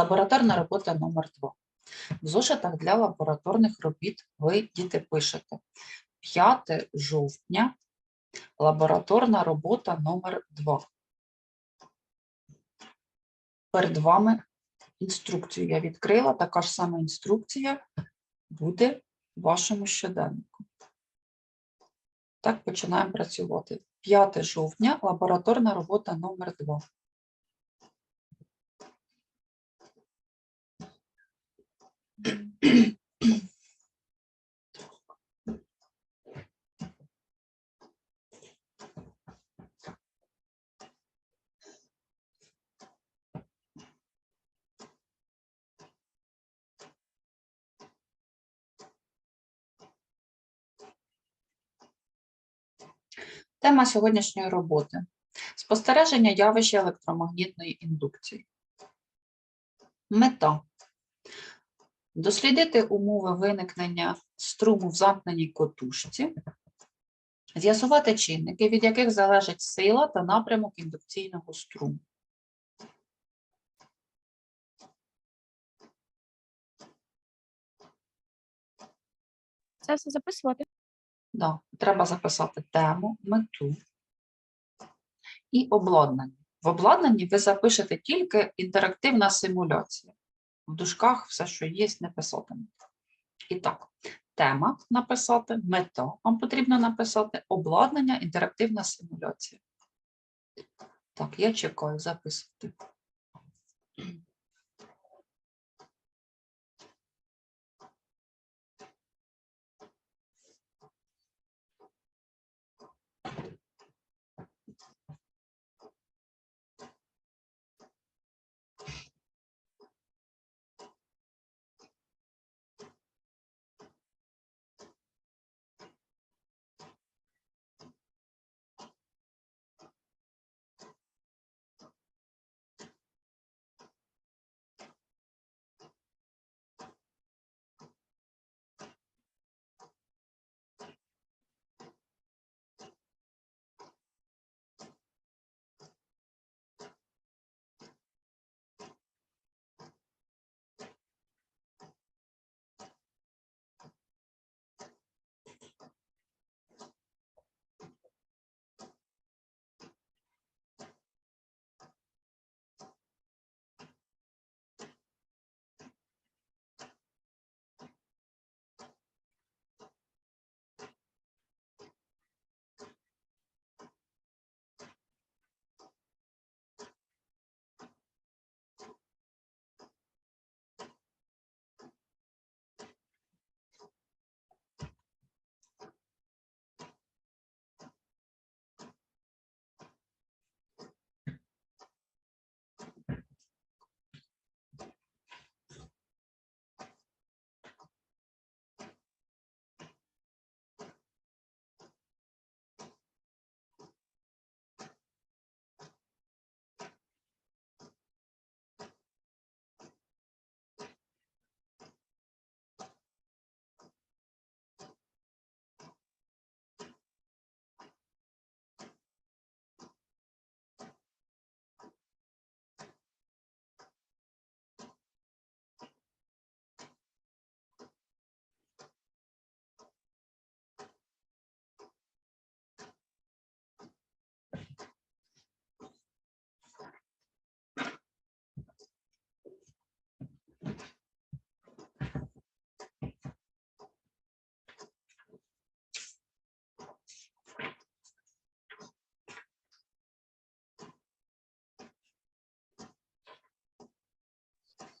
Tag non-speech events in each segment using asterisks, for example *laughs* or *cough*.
Лабораторна робота номер 2. В зошитах для лабораторних робіт ви, діти, пишете 5 жовтня, лабораторна робота номер 2. Перед вами інструкцію я відкрила, така ж сама інструкція буде в вашому щоденнику. Так, починаємо працювати. 5 жовтня, лабораторна робота номер 2. Тема сьогоднішньої роботи спостереження явища електромагнітної індукції. Мета дослідити умови виникнення струму в замкненій котушці, з'ясувати чинники, від яких залежить сила та напрямок індукційного струму. Це все записувати. Да, треба записати тему, мету і обладнання. В обладнанні ви запишете тільки інтерактивна симуляція. В дужках все, що є, не писатиме. І так, тема написати, мета вам потрібно написати, обладнання, інтерактивна симуляція. Так, я чекаю записувати.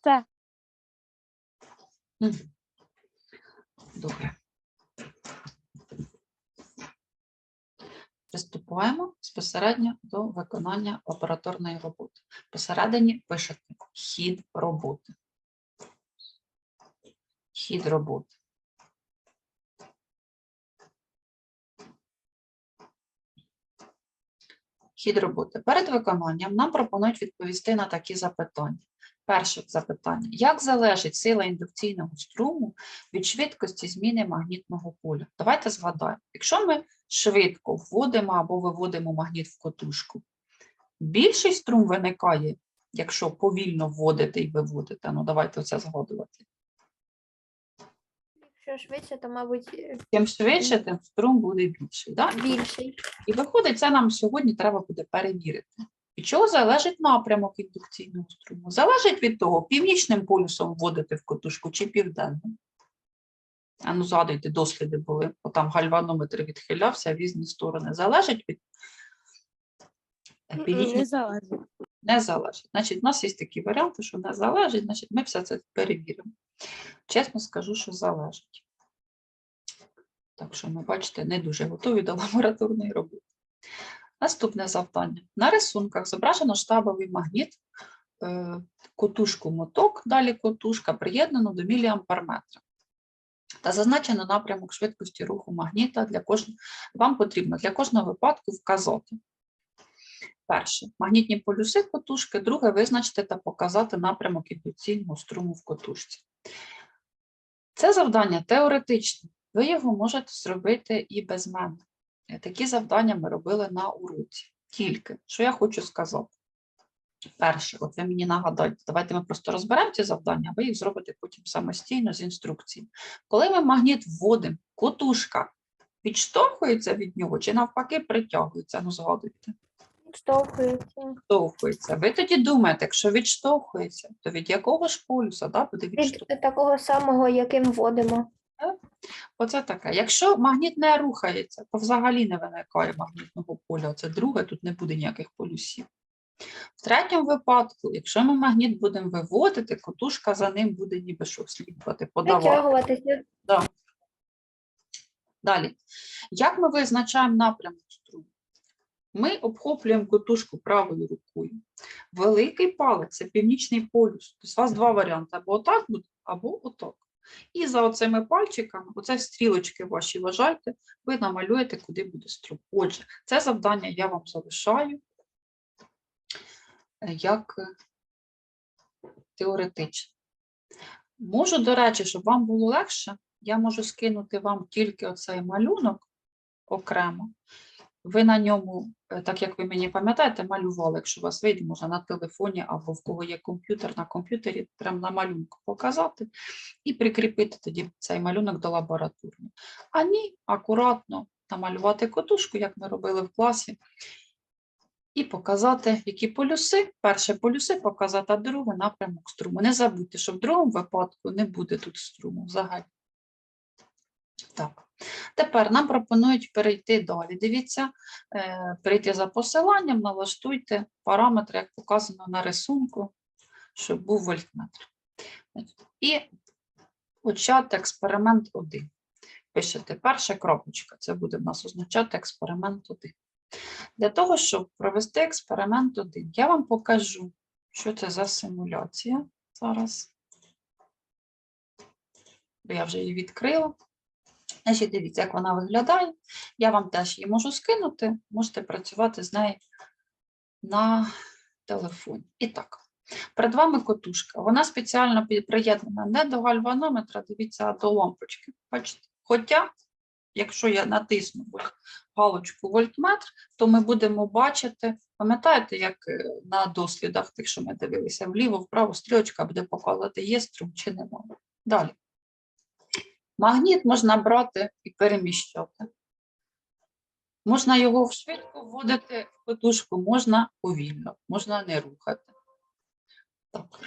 Це Добре. Приступаємо безпосередньо до виконання лабораторної роботи. Посередині пишете хід роботи. Хід роботи. Хід роботи. Перед виконанням нам пропонують відповісти на такі запитання. Перше запитання. Як залежить сила індукційного струму від швидкості зміни магнітного поля? Давайте згадаємо. Якщо ми швидко вводимо або виводимо магніт в котушку, більший струм виникає якщо повільно вводити і виводити. Ну, давайте оце згадувати. Якщо швидше, то, мабуть, е, Чим швидше, тим струм буде більший. Да? більший. І виходить, це нам сьогодні треба буде перевірити. Від чого залежить напрямок індукційного струму? Залежить від того, північним полюсом вводити в котушку чи південним. А ну, згадуйте, досліди були, бо там гальванометр відхилявся в різні сторони. Залежить від північного Не залежить. не залежить. Значить, у нас є такі варіанти, що не залежить, значить, ми все це перевіримо. Чесно скажу, що залежить. Так що ми, бачите, не дуже готові до *laughs* лабораторної роботи. Наступне завдання. На рисунках зображено штабовий магніт, е, котушку моток, далі котушка приєднано до міліамперметра. Та зазначено напрямок швидкості руху магніта для кожного. Вам потрібно для кожного випадку вказати. Перше магнітні полюси котушки, друге визначити та показати напрямок індукційного струму в котушці. Це завдання теоретичне. Ви його можете зробити і без мене. Такі завдання ми робили на уроці. Тільки, що я хочу сказати. Перше, от ви мені нагадайте, давайте ми просто розберемо ці завдання, а ви їх зробите потім самостійно з інструкції. Коли ми магніт вводимо, котушка відштовхується від нього чи навпаки притягується, ну згадуйте Штовхується. відштовхується. Ви тоді думаєте, якщо відштовхується, то від якого ж полюса да, буде відштовхуватися? Від такого самого, яким вводимо. Оце таке. Якщо магніт не рухається, то взагалі не виникає магнітного поля. Це друге, тут не буде ніяких полюсів. В третьому випадку, якщо ми магніт будемо виводити, котушка за ним буде ніби що слідувати, подавати. Витягуватися. Далі. Як ми визначаємо напрямок струму? Ми обхоплюємо котушку правою рукою. Великий палець це північний полюс. Тобто у вас два варіанти: або отак буде, або отак. І за оцими пальчиками, оце стрілочки ваші вважайте, ви намалюєте, куди буде струм. Отже, це завдання я вам залишаю як е, теоретичне. Можу, до речі, щоб вам було легше, я можу скинути вам тільки оцей малюнок окремо. Ви на ньому, е, так як ви мені пам'ятаєте, малювали, якщо у вас вийде, можна на телефоні або в кого є комп'ютер, на комп'ютері прямо на малюнку показати і прикріпити тоді цей малюнок до лабораторної. А ні, акуратно намалювати котушку, як ми робили в класі, і показати, які полюси. Перше полюси показати, а друге напрямок струму. Не забудьте, що в другому випадку не буде тут струму взагалі. Так. Тепер нам пропонують перейти далі. Дивіться, е, перейти за посиланням, налаштуйте параметри, як показано на рисунку, щоб був вольтметр. І почати експеримент 1. Пишете перша кропочка, це буде в нас означати експеримент 1. Для того, щоб провести експеримент 1, я вам покажу, що це за симуляція зараз. Я вже її відкрила. Значить, дивіться, як вона виглядає. Я вам теж її можу скинути, можете працювати з нею на телефоні. І так, перед вами котушка. Вона спеціально приєднана не до гальванометра, дивіться, а до лампочки. Бачите? Хоча, якщо я натисну галочку вольтметр, то ми будемо бачити, пам'ятаєте, як е, на дослідах, тих, що ми дивилися, вліво, вправо стрілочка буде показувати, є струм чи немає. Далі. Магніт можна брати і переміщати. Можна його швидко вводити в катушку, можна повільно, можна не рухати. Так.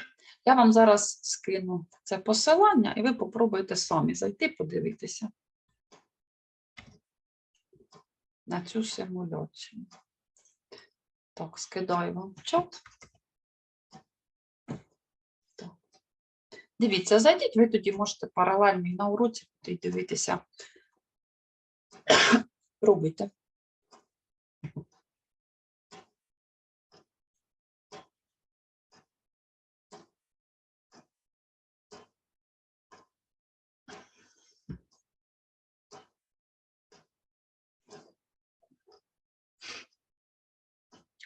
Я вам зараз скину це посилання, і ви попробуєте самі зайти, подивитися на цю симуляцію. Так, скидаю вам в чат. Дивіться, зайдіть, ви тоді можете паралельно на уроці і дивитися. Пробуйте.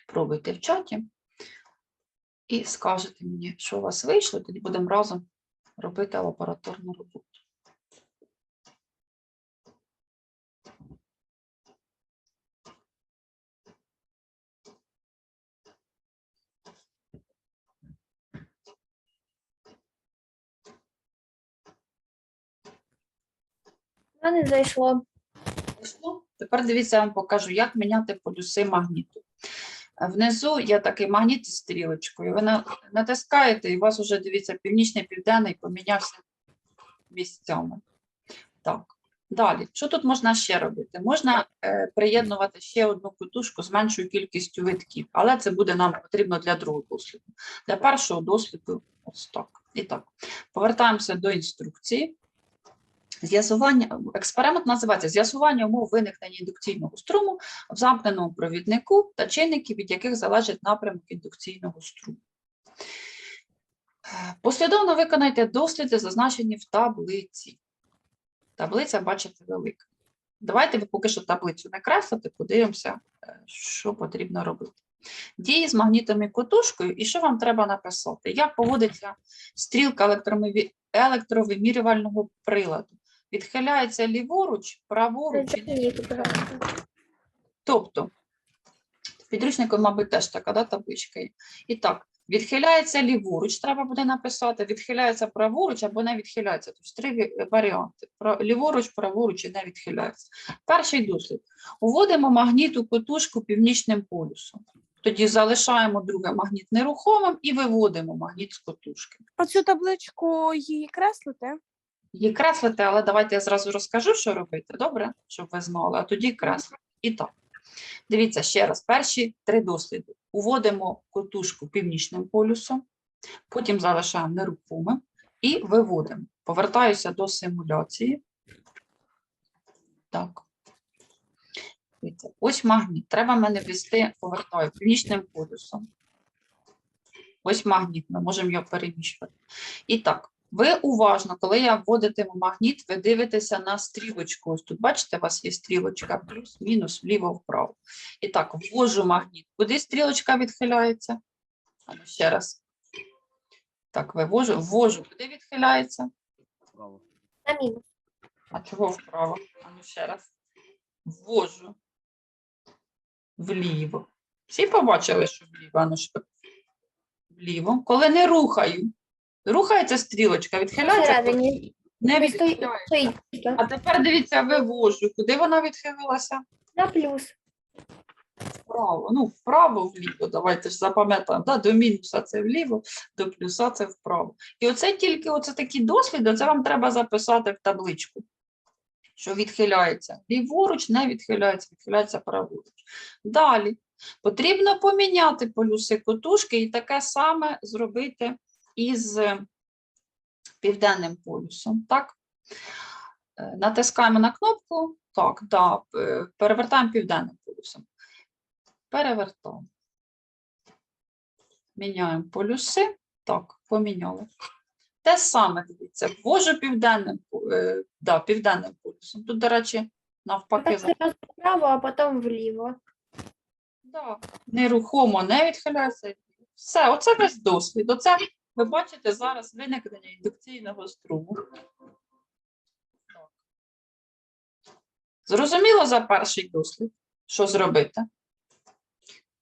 Пробуйте в чаті і скажете мені, що у вас вийшло, тоді будемо разом робити лабораторну роботу. Не зайшло. Тепер дивіться, я вам покажу, як міняти полюси магніту. Внизу є такий магніт із стрілочкою. Ви натискаєте, і у вас вже дивіться, північний, південний помінявся місцями. Так. Далі, що тут можна ще робити? Можна е, приєднувати ще одну кутушку з меншою кількістю витків, але це буде нам потрібно для другого досліду. Для першого досліду ось так. І так, повертаємося до інструкції. З'ясування, експеримент називається з'ясування умов виникнення індукційного струму в замкненому провіднику та чинників, від яких залежить напрямок індукційного струму. Е, Послідовно виконайте досліди, зазначені в таблиці. Таблиця, бачите, велика. Давайте ви поки що таблицю не креслите, подивимося, е, що потрібно робити. Дії з магнітом і котушкою, і що вам треба написати? Як поводиться стрілка електровимірювального приладу? Відхиляється ліворуч, праворуч. Тобто, в підручнику, мабуть, теж така да, табличка є. І так, відхиляється ліворуч, треба буде написати, відхиляється праворуч або не відхиляється. Тобто три варіанти: ліворуч, праворуч і не відхиляється. Перший дослід. Уводимо магніту котушку північним полюсом. Тоді залишаємо друге магніт нерухомим і виводимо магніт з котушки. Оцю табличку її креслити. Її креслити, але давайте я зразу розкажу, що робити, добре? Щоб ви знали, а тоді креслити. І так. Дивіться ще раз, перші три досліди. Уводимо котушку північним полюсом, потім залишаємо нерухомим і виводимо. Повертаюся до симуляції. Так. Ось магніт. Треба мене ввести, повертаю північним полюсом. Ось магніт, ми можемо його переміщувати. І так, ви уважно, коли я вводитиму магніт, ви дивитеся на стрілочку. Ось тут, бачите, у вас є стрілочка плюс-мінус, вліво-вправо. І так, ввожу магніт. Куди стрілочка відхиляється? А ну, ще раз. Так, вивожу, ввожу, куди відхиляється? Право. На мінус. А чого вправо? А ну ще раз. Ввожу. Вліво. Всі побачили, що вліво, а ну що? Вліво. Коли не рухаю. Рухається стрілочка, відхиляється. Всередині. Не відхиляється. А тепер дивіться, вивожу. Куди вона відхилилася? На плюс. Вправо. Ну, вправо, вліво. Давайте ж запам'ятаємо. Да? До мінуса це вліво, до плюса це вправо. І оце тільки оце такі досліди, це вам треба записати в табличку. Що відхиляється ліворуч, не відхиляється, відхиляється праворуч. Далі потрібно поміняти полюси котушки і таке саме зробити із південним полюсом. Так? Е, Натискаємо на кнопку. Так, да, е, перевертаємо південним полюсом. Перевертаємо. Міняємо полюси. Так, поміняли. Те саме, дивіться, ввожу південним, е, да, південним полюсом. Тут, до речі, навпаки, за- Так, вправо, а потім вліво. да, нерухомо не відхиляється. Все, оце весь досвід. Оце ви бачите зараз виникнення індукційного струму. Зрозуміло за перший дослід, що зробити?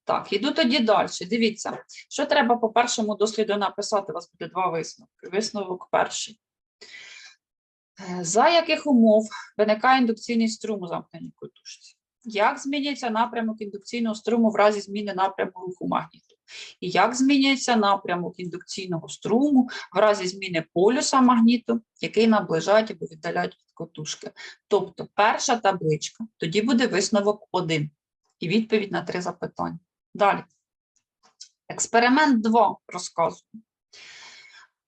Так, іду тоді далі. Дивіться, що треба по першому досліду написати. У вас буде два висновки. Висновок перший. Е, За яких умов виникає індукційний струм у замкненій котушці? Як змінюється напрямок індукційного струму в разі зміни напрямку руху магніту? І як змінюється напрямок індукційного струму в разі зміни полюса магніту, який наближають або віддаляють від котушки? Тобто перша табличка, тоді буде висновок 1 і відповідь на три запитання. Далі. Експеримент 2 розказую.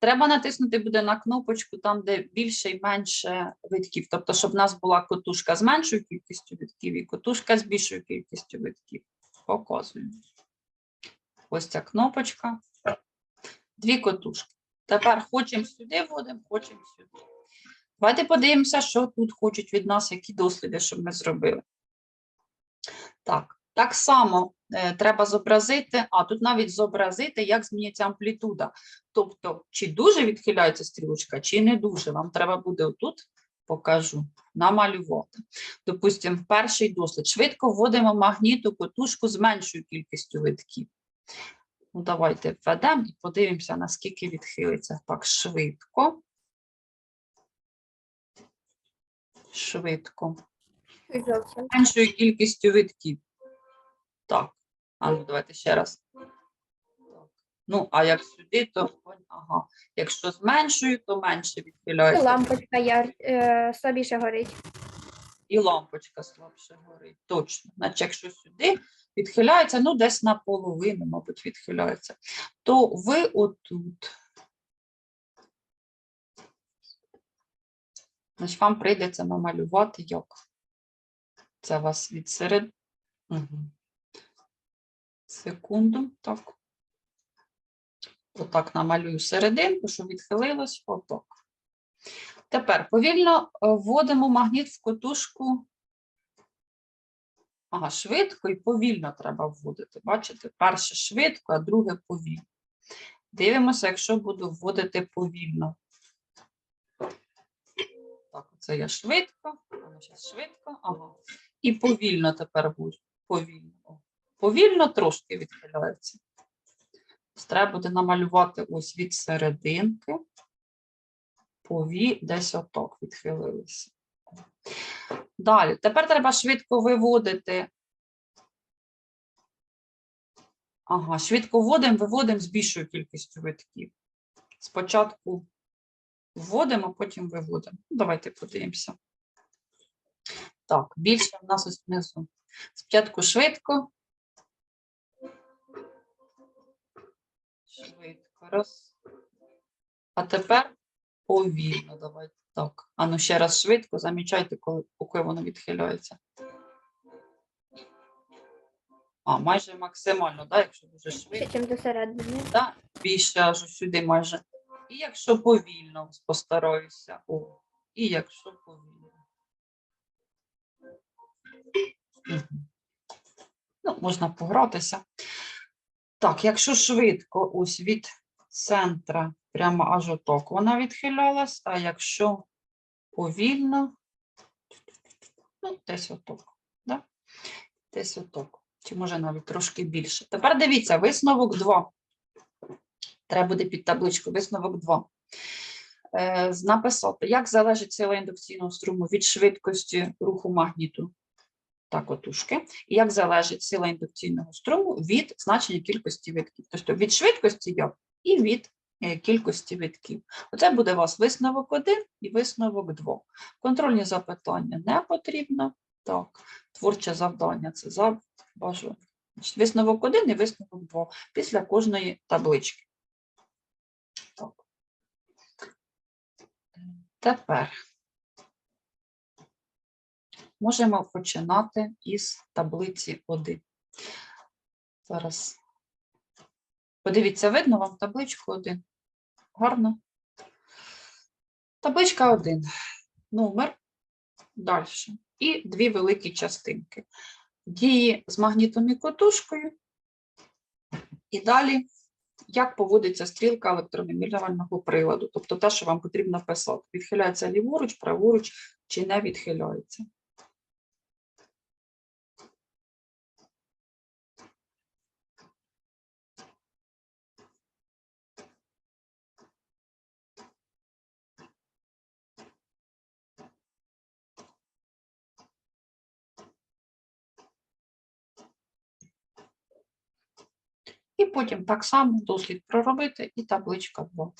Треба натиснути буде на кнопочку там, де більше і менше витків. Тобто, щоб в нас була котушка з меншою кількістю витків і котушка з більшою кількістю витків. Показую. Ось ця кнопочка. Дві котушки. Тепер хочемо сюди вводимо, хочемо сюди. Давайте подивимося, що тут хочуть від нас, які досліди, щоб ми зробили. Так, так само е, треба зобразити, а тут навіть зобразити, як змінюється амплітуда. Тобто, чи дуже відхиляється стрілочка, чи не дуже. Вам треба буде отут, покажу, намалювати. Допустимо, перший дослід. Швидко вводимо магніту котушку з меншою кількістю витків. Ну, давайте введемо і подивимося, наскільки відхилиться. Так, швидко. швидко. Меншою кількістю витків. Так. А ну давайте ще раз. Ну, а як сюди, то ага. Якщо з меншою, то менше відхиляється. І лампочка яр... е, слабіше горить. І лампочка слабше горить. Точно. Значить, якщо сюди відхиляється, ну десь наполовину, мабуть, відхиляється, то ви отут. Значить, вам прийдеться намалювати як. Це вас від серед. Угу. Секунду, так. Отак намалюю серединку, щоб відхилилось. Отак. Тепер повільно е, вводимо магніт в котушку. Ага, швидко і повільно треба вводити. Бачите, перше швидко, а друге повільно. Дивимося, якщо буду вводити повільно. Так, це я швидко, швидко, ага. І повільно тепер буду. Повільно. Повільно трошки відхиляється. Треба буде намалювати ось від серединки. Пові десь отак відхилилися. Далі, тепер треба швидко виводити. Ага, швидко вводимо, виводимо з більшою кількістю витків. Спочатку вводимо, потім виводимо. Ну, Давайте подивимося. Так, більше в нас ось внизу. Спочатку швидко. Швидко. Раз. А тепер повільно. Давайте так. А ну ще раз швидко. Замічайте, коли, поки воно відхиляється. А, майже максимально, да, якщо дуже швидко. до середини. Да? Більше аж сюди майже. І якщо повільно постараюся. О, і якщо повільно. Мгм. Ну, можна погратися. Так, якщо швидко, ось від центра прямо аж отак вона відхилялась, а якщо повільно, ну, десь отак. Да? Десь отак. Чи може навіть трошки більше. Тепер дивіться, висновок 2. Треба буде під табличку висновок 2. Е, написати, як залежить сила індукційного струму від швидкості руху магніту та котушки, і як залежить сила індукційного струму від значення кількості витків. Тобто від швидкості як і від е, кількості витків. Оце буде у вас висновок 1 і висновок 2. Контрольні запитання не потрібно. Так, творче завдання це за бажання. Значить, Висновок 1 і висновок 2 після кожної таблички. Так. Тепер можемо починати із таблиці 1. Зараз. Подивіться, видно вам табличку 1. Гарно. Табличка 1. Номер. Далі. І дві великі частинки. Дії з магнітом і котушкою. І далі, як поводиться стрілка електровимірювального приладу. Тобто те, що вам потрібно писати. Відхиляється ліворуч, праворуч чи не відхиляється. Потім так само дослід проробити і табличка 2.